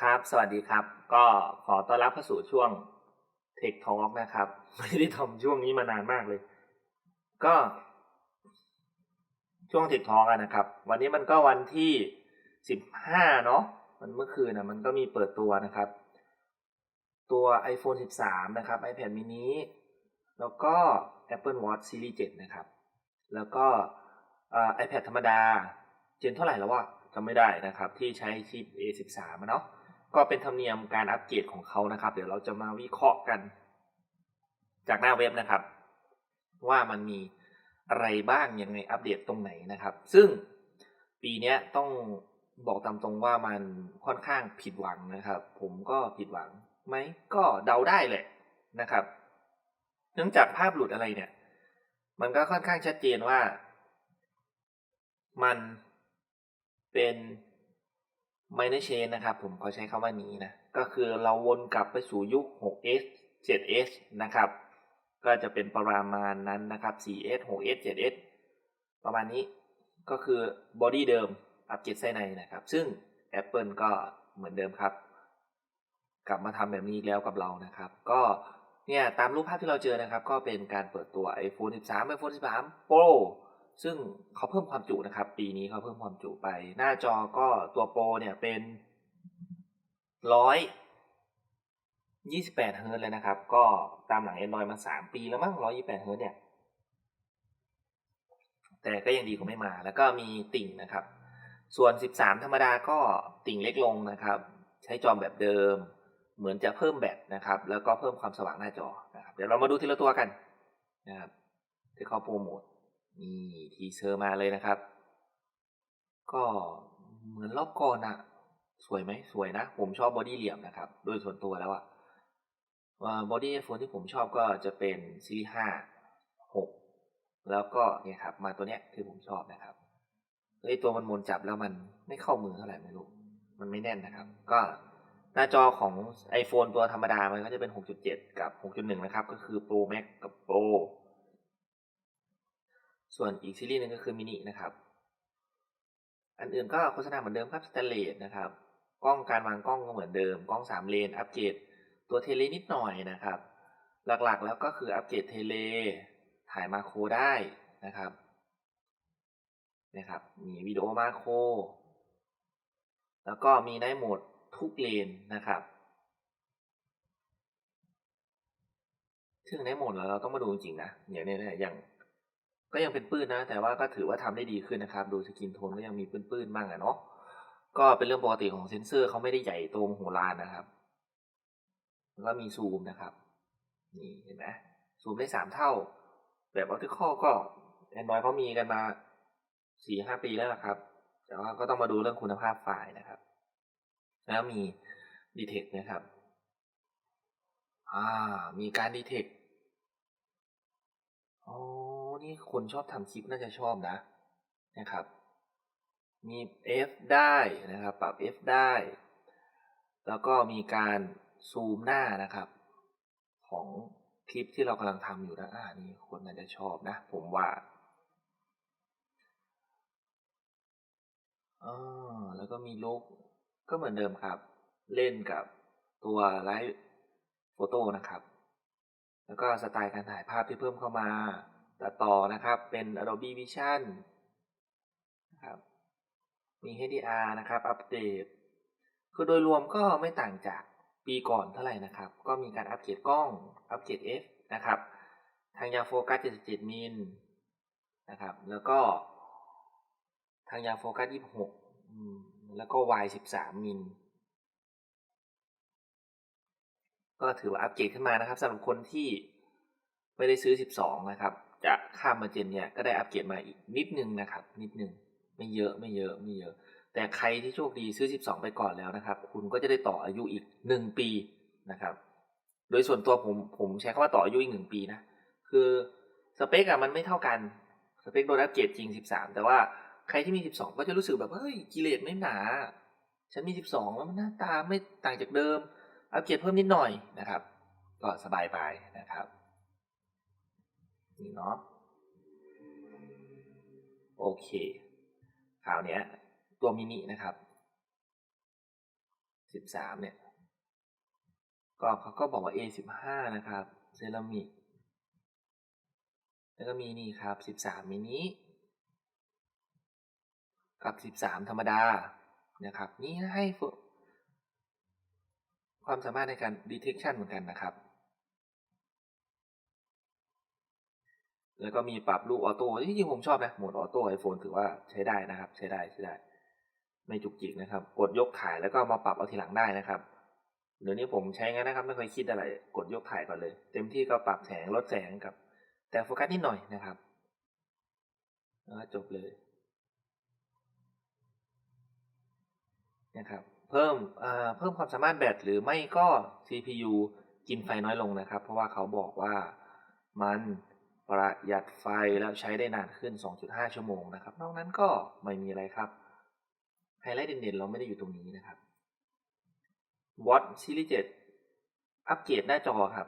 ครับ สวัสดีครับ ก็ขอต้อนรับเข้าสู่ช่วง Tech Talk นะครับ ไม่ได้ทำช่วงนี้มานานมากเลย ก็ ช่วง Tech Talk อะนะครับ วันนี้มันก็วันที่สิบห้าเนาะ มันเมื่อคืนนะมันก็มีเปิดตัวนะครับ ตัว iPhone 13 นะครับ iPad mini แล้วก็ Apple Watch Series 7 นะครับ แล้วก็อ่า iPad ธรรมดา เจนเท่าไหร่แล้ววะจำไม่ได้นะครับ ที่ใช้ชิป A13 อะเนาะ ก็เป็นธรรมเนียมการอัปเกรดของเขานะครับ เดี๋ยวเราจะมาวิเคราะห์กัน จากหน้าเว็บนะครับ ว่ามันมีอะไรบ้างยังไงอัปเดตตรงไหนนะครับ ซึ่งปีนี้ต้องบอกตามตรงว่ามันค่อนข้างผิดหวังนะครับ ผมก็ผิดหวังไหมก็เดาได้แหละนะครับ เนื่องจากภาพหลุดอะไรเนี่ย มันก็ค่อนข้างชัดเจนว่า มันเป็น minor change นะครับ ผมเขอใช้คำว่านี้นะ ก็คือเราวนกลับไปสู่ยุค 6s 7s นะครับ ก็จะเป็นประมาณนั้นนะครับ 4s 6s 7s ประมาณนี้ก็คือบอดี้เดิมอัปเกรดไส้ในนะครับ ซึ่ง Apple ก็เหมือนเดิมครับ กลับมาทำแบบนี้แล้วกับเรานะครับ ก็เนี่ยตามรูปภาพที่เราเจอนะครับ ก็เป็นการเปิดตัว iPhone 13 iPhone 13 Pro ซึ่งเขาเพิ่มความจุนะครับ ปีนี้เขาเพิ่มความจุไป หน้าจอก็ตัวโปรเนี่ยเป็นร้อยยี่สิบแปดเฮิร์ตเลยนะครับ ก็ตามหลัง Android มาสามปีแล้วมั้งร้อยยี่แปดเฮิร์ตเนี่ย แต่ก็ยังดีกว่าไม่มา แล้วก็มีติ่งนะครับ ส่วน13ธรรมดาก็ติ่งเล็กลงนะครับ ใช้จอแบบเดิม เหมือนจะเพิ่มแบตนะครับ แล้วก็เพิ่มความสว่างหน้าจอนะครับ เดี๋ยวเรามาดูทีละตัวกันนะครับที่เขาโปรโมท นี่ทีเซอร์มาเลยนะครับ ก็เหมือนรอบก่อนอะสวยไหมสวยนะ ผมชอบบอดี้เหลี่ยมนะครับ โดยส่วนตัวแล้วอะว่าบอดี้โฟนที่ผมชอบก็จะเป็นซีรีส์ห้าหกแล้วก็เนี่ยครับ มาตัวเนี้ยที่ผมชอบนะครับไอตัวมันมนจับแล้วมันไม่เข้ามือเท่าไหร่ไม่รู้ มันไม่แน่นนะครับ ก็หน้าจอของ iPhone ตัวธรรมดามันก็จะเป็น 6.7 กับ 6.1 นะครับ ก็คือ Pro Max กับ Pro ส่วนอีกซีรีส์หนึงก็คือมินินะครับ อันอื่นก็โฆษณาเหมือนเดิมครับสแตนเลสนะครับ กล้องการวางกล้องก็เหมือนเดิม กล้องสามเลน อัปเกรดตัวเทเลนิดหน่อยนะครับ หลักๆแล้วก็คืออัปเกรดเทเล ถ่ายมาโครได้นะครับนะครับ มีวิดีโอมาโคร แล้วก็มีได้โหมดทุกเลนนะครับซึ่งในโหมดแล้วเราต้องมาดูจริงๆนะอย่างเนี้ยเนี่ยอย่าง ก็ยังเป็นปื้นนะ แต่ว่าก็ถือว่าทำได้ดีขึ้นนะครับ ดูสกินโทนก็ยังมีปื้นๆบ้างอะเนาะก็เป็นเรื่องปกติของเซนเซอร์เขาไม่ได้ใหญ่โตมโหฬารนะครับแล้วก็มีซูมนะครับ นี่เห็นไหมซูมได้สามเท่า แบบออ p ติคอก็ Android เขามีกันมาสี่ห้าปีแล้วนะครับ แต่ว่าก็ต้องมาดูเรื่องคุณภาพไฟล์นะครับ แล้วมี Detect นะครับ อ่า มีการ Detect อ๋อ นี่คนชอบทำคลิปน่าจะชอบนะนะครับ มี F ได้นะครับ ปรับ F ได้ แล้วก็มีการซูมหน้านะครับ ของคลิปที่เรากำลังทำอยู่นะอ่านี่คนน่าจะชอบนะ ผมว่าอ่าแล้วก็มีลุกก็เหมือนเดิมครับ เล่นกับตัวไลฟ์โฟโต้นะครับ แล้วก็สไตล์การถ่ายภาพที่เพิ่มเข้ามา ตัดต่อนะครับเป็น Adobe Vision นะครับมี HDR นะครับ อัปเดต คือโดยรวมก็ไม่ต่างจากปีก่อนเท่าไหร่นะครับ ก็มีการอัปเกรดกล้อง อัปเกรด F นะครับ ทางยาโฟกัส 77 มิลนะครับ แล้วก็ ทางยาโฟกัส 26 แล้วก็ Y 13 มิล ก็ถือว่าอัปเกรดขึ้นมานะครับสำหรับคนที่ไม่ได้ซื้อ 12 นะครับ จะข้ามมาเจนเนี่ยก็ได้อัปเกรดมาอีกนิดนึงนะครับ นิดนึงไม่เยอะไม่เยอะไม่เยอะ แต่ใครที่โชคดีซื้อ 12 ไปก่อนแล้วนะครับ คุณก็จะได้ต่ออายุอีก 1 ปีนะครับ โดยส่วนตัวผมผมใช้คำว่าต่ออายุอีก 1 ปีนะ คือสเปคอะมันไม่เท่ากันสเปคโดนอัปเกรดจริง 13 แต่ว่าใครที่มี 12 ก็จะรู้สึกแบบเฮ้ยกิเลสไม่หนา ฉันมี 12 แล้วมันหน้าตาไม่ต่างจากเดิม อัปเกรดเพิ่มนิดหน่อยนะครับ ก็สบายไปนะครับ เนาะโอเคคราวเนี้ยตัวมินินะครับสิบสามเนี่ยก็เขาก็บอกว่า A สิบห้านะครับ เซรามิกแล้วก็มีนี่ครับสิบสามมินิกับสิบสามธรรมดานะครับ นี่ให้ความสามารถในการ detection เหมือนกันนะครับ แล้วก็มีปรับลูกออโต้ที่จริงผมชอบนะโหมดออโต้ไอโฟนถือว่าใช้ได้นะครับ ใช้ได้ใช้ได้ ไม่จุกจิกนะครับ กดยกถ่ายแล้วก็มาปรับเอาทีหลังได้นะครับเดี๋ยวนี้ผมใช้งั้นนะครับ ไม่เคยคิดอะไร กดยกถ่ายก่อนเลย เต็มที่ก็ปรับแสงลดแสงกับ แต่โฟกัสนิดหน่อยนะครับแล้วจบเลยนะครับ เพิ่มเพิ่มความสามารถแบตหรือไม่ก็ CPU กินไฟน้อยลงนะครับ เพราะว่าเขาบอกว่ามัน ประหยัดไฟแล้วใช้ได้นานขึ้น 2.5 ชั่วโมงนะครับ นอกนั้นก็ไม่มีอะไรครับ ไฮไลท์เด่นๆ เราไม่ได้อยู่ตรงนี้นะครับ Watch Series 7อัปเกรดหน้าจอครับ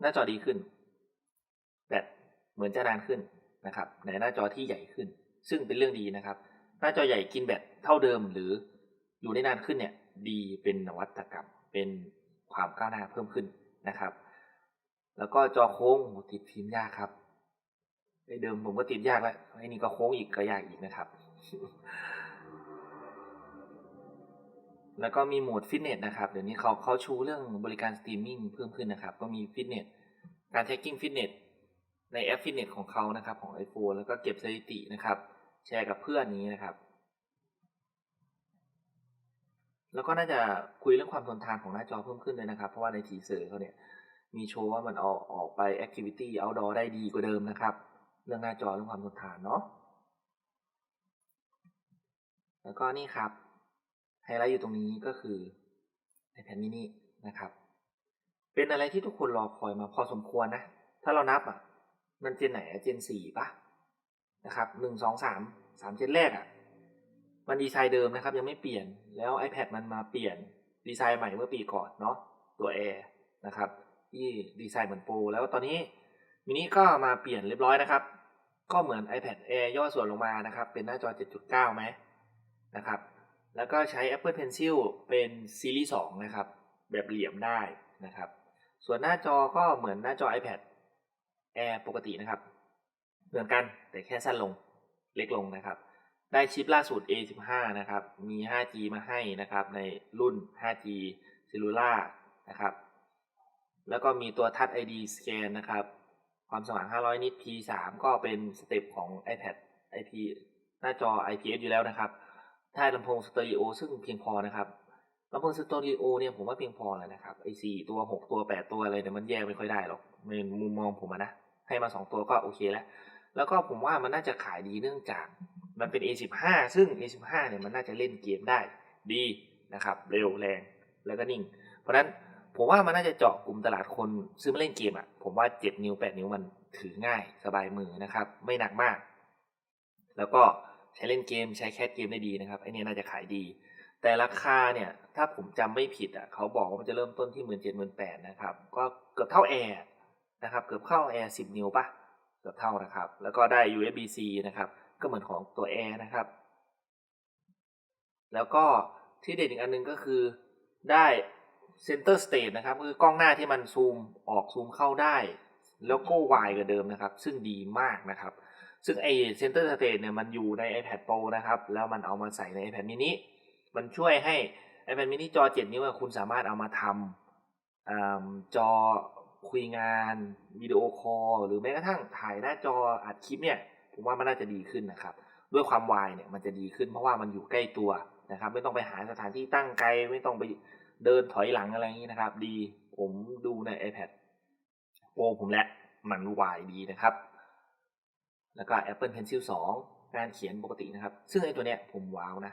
หน้าจอดีขึ้น แบตเหมือนจะนานขึ้นนะครับ ในหน้าจอที่ใหญ่ขึ้น ซึ่งเป็นเรื่องดีนะครับ หน้าจอใหญ่กินแบตเท่าเดิมหรืออยู่ได้นานขึ้นเนี่ย ดีเป็นนวัตกรรม เป็นความก้าวหน้าเพิ่มขึ้นนะครับ แล้วก็จอโค้งติดฟิล์มยากครับ เดิมผมก็ติดยากแล้วไอ้นี่ก็โค้งอีกก็ยากอีกนะครับ แล้วก็มีโหมดฟิตเนสนะครับ เดี๋ยวนี้เขาเขาชูเรื่องบริการสตรีมมิ่งเพิ่มขึ้นนะครับ ก็มีฟิตเนส การแท็กกิ้งฟิตเนสในแอปฟิตเนสของเขานะครับ ของ iPhone แล้วก็เก็บสถิตินะครับ แชร์กับเพื่อนนี้นะครับ แล้วก็น่าจะคุยเรื่องความทนทานของหน้าจอเพิ่มขึ้นเลยนะครับ เพราะว่าในทีเซอร์เขาเนี่ยมีโชว์ว่ามันออกออกไปแอคทิวิตี้เอาดอได้ดีกว่าเดิมนะครับ เรื่องหน้าจอเรื่องความทนทานเนาะแล้วก็นี่ครับไฮไลท์อยู่ตรงนี้ก็คือ iPad mini นะครับ เป็นอะไรที่ทุกคนรอคอยมาพอสมควรนะ ถ้าเรานับอะ มันเจนไหนเจนสี่ปะนะครับหนึ่งสองสามสามเจนแรกอะ มันดีไซน์เดิมนะครับ ยังไม่เปลี่ยนแล้ว iPad มันมาเปลี่ยนดีไซน์ใหม่เมื่อปีก่อนเนาะตัว Air นะครับ ที่ดีไซน์เหมือนโปรแล้วตอนนี้ มินิก็มาเปลี่ยนเรียบร้อยนะครับ ก็เหมือน iPad Air ย่อส่วนลงมานะครับ เป็นหน้าจอ 7.9 ไหมนะครับ แล้วก็ใช้ Apple Pencil เป็นซีรีส์2นะครับ แบบเหลี่ยมได้นะครับ ส่วนหน้าจอก็เหมือนหน้าจอ iPad Air ปกตินะครับ เหมือนกันแต่แค่สั้นลงเล็กลงนะครับ ได้ชิปล่าสุด A15 นะครับ มี 5G มาให้นะครับ ในรุ่น 5G Cellular นะครับ แล้วก็มีตัว Touch ID Scan นะครับ ความสว่าง 500 นิต P3 ก็เป็นสเต็ปของ iPad IP หน้าจอ IPS อยู่แล้วนะครับ ถ้าลำโพงสเตอริโอซึ่งเพียงพอนะครับลำโพงสเตอริโอเนี่ยผมว่าเพียงพอแล้วนะครับไอ้สี่ตัวหกตัวแปดตัวอะไรเนี่ยมันแยกไม่ค่อยได้หรอกในมุมมองผมนะให้มาสองตัวก็โอเคแล้ว แล้วก็ผมว่ามันน่าจะขายดีเนื่องจากมันเป็น A15 ซึ่ง A15 เนี่ยมันน่าจะเล่นเกมได้ดีนะครับ เร็วแรงแล้วก็นิ่ง เพราะฉะนั้น ผมว่ามันน่าจะเจาะกลุ่มตลาดคนซื้อมาเล่นเกมอะ ผมว่า7นิ้ว8นิ้วมันถือง่ายสบายมือนะครับ ไม่หนักมาก แล้วก็ใช้เล่นเกมใช้แคสเกมได้ดีนะครับไอเนี้ยน่าจะขายดี แต่ราคาเนี่ย ถ้าผมจำไม่ผิดอะเขาบอกว่ามันจะเริ่มต้นที่หมื่นเจ็ดหมื่นแปดนะครับ ก็เกือบเท่าแอร์นะครับเกือบเข้าแอร์สิบนิ้วปะเกือบเท่านะครับ แล้วก็ได้ USB-C นะครับ ก็เหมือนของตัวแอร์นะครับ แล้วก็ที่เด่นอีกอันนึงก็คือได้ Center Stage นะครับคือกล้องหน้าที่มันซูมออกซูมเข้าได้ แล้วก็วายกว่าเดิมนะครับ ซึ่งดีมากนะครับ ซึ่งไอ Center Stage เนี่ยมันอยู่ใน iPad Pro นะครับ แล้วมันเอามาใส่ใน iPad mini มันช่วยให้ iPad mini จอ 7 นิ้วคุณสามารถเอามาทำจอคุยงานวิดีโอคอลหรือแม้กระทั่งถ่ายหน้าจออัดคลิปเนี่ยผมว่ามันน่าจะดีขึ้นนะครับ ด้วยความวายเนี่ยมันจะดีขึ้นเพราะว่ามันอยู่ใกล้ตัวนะครับ ไม่ต้องไปหาสถานที่ตั้งไกลไม่ต้องไป เดินถอยหลังอะไรอย่างนี้นะครับ ดีผมดูใน iPad Pro ผมแหละมันวายดีนะครับ แล้วก็ Apple Pencil 2 การเขียนปกตินะครับ ซึ่งไอ้ตัวเนี้ยผมว้าวนะ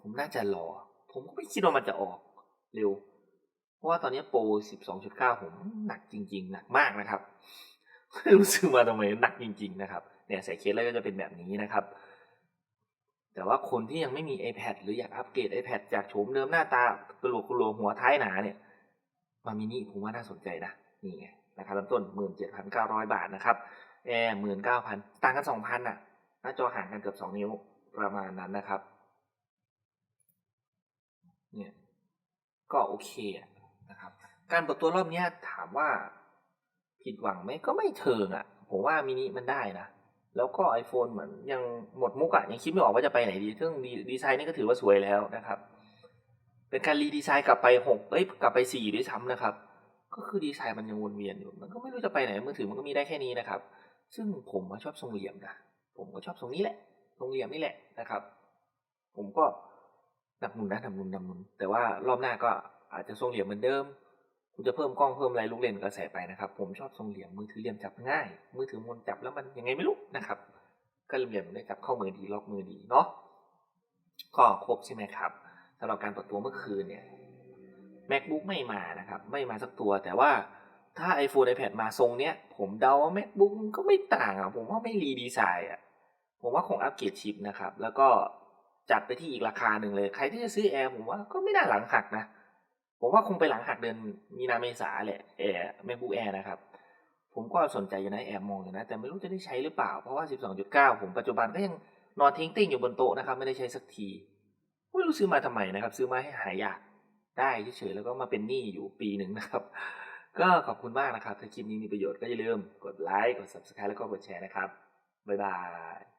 ผมน่าจะรอ ผมก็ไม่คิดว่ามันจะออกเร็ว เพราะว่าตอนนี้โปร 12.9 ผมหนักจริง ๆ หนักมากนะครับไม่รู้สึกมาทำไมหนักจริง ๆ นะครับ เนี่ยใส่เคสแล้วก็จะเป็นแบบนี้นะครับ แต่ว่าคนที่ยังไม่มี iPad หรืออยากอัปเกรด iPad จากโฉมเดิมหน้าตากระโหลกกระโหลกหัวท้ายหนาเนี่ยมามินิผมว่าน่าสนใจนะนี่ไงราคาเริ่มต้น 17,900 บาทนะครับแอร์19,000 ต่างกัน 2,000อะหน้าจอห่างกันเกือบ 2 นิ้วประมาณนั้นนะครับเนี่ยก็โอเคนะครับ การเปิดตัวรอบนี้ถามว่าผิดหวังไหมก็ไม่เชิงอะ่ะ ผมว่ามินิมันได้นะ แล้วก็ iPhone เหมือนยังหมดมุกอะยังคิดไม่ออกว่าจะไปไหนดี ซึ่งดีดีไซน์นี่ก็ถือว่าสวยแล้วนะครับ เป็นการรีดีไซน์กลับไปหกเอ้ยกลับไปสี่ด้วยซ้ำนะครับ ก็คือดีไซน์มันยังวนเวียนอยู่ มันก็ไม่รู้จะไปไหนมือถือมันก็มีได้แค่นี้นะครับ ซึ่งผมมาชอบทรงเหลี่ยมนะผมก็ชอบทรงนี้แหละ ทรงเหลี่ยมนี่แหละนะครับ ผมก็หนับหนุนนะหนับหนุนหนับหนุนแต่ว่ารอบหน้าก็อาจจะทรงเหลี่ยมเหมือนเดิม คุณจะเพิ่มกล้องเพิ่มอะไรลูกเล่นก็ใส่ไปนะครับ ผมชอบทรงเหลี่ยมมือถือเหลี่ยมจับง่าย มือถือมนจับแล้วมันยังไงไม่รู้นะครับก็เหลี่ยมได้จับเข้ามือดีล็อกมือดีเนาะก็ครบใช่ไหมครับสำหรับการเปิดตัวเมื่อคืนเนี่ย macbook ไม่มานะครับ ไม่มาสักตัวแต่ว่าถ้า iPhone iPad มาทรงเนี้ย ผมเดาว่า macbook ก็ไม่ต่างอะผมว่าไม่รีดีไซน์อะผมว่าคงอัปเกรดชิปนะครับ แล้วก็จัดไปที่อีกราคาหนึ่งเลย ใครที่จะซื้อแอร์ผมว่าก็ไม่น่าหลังหักนะ ผมว่าคงไปหลังหักเดือนมีนาเมษาแหละแอร์ macbook air นะครับ ผมก็สนใจอยู่นะแอบมองอยู่นะ แต่ไม่รู้จะได้ใช้หรือเปล่า เพราะว่า 12.9 ผมปัจจุบันก็ยังนอนทิ้งติ้งอยู่บนโต๊ะนะครับ ไม่ได้ใช้สักทีไม่รู้ซื้อมาทำไมนะครับ ซื้อมาให้หายอยากได้เฉยๆแล้วก็มาเป็นหนี้อยู่ปีหนึ่งนะครับ ก็ขอบคุณมากนะครับ ถ้าคลิปนี้มีประโยชน์ก็อย่าลืมกดไลค์กด subscribe แล้วก็กดแชร์นะครับบ๊ายบาย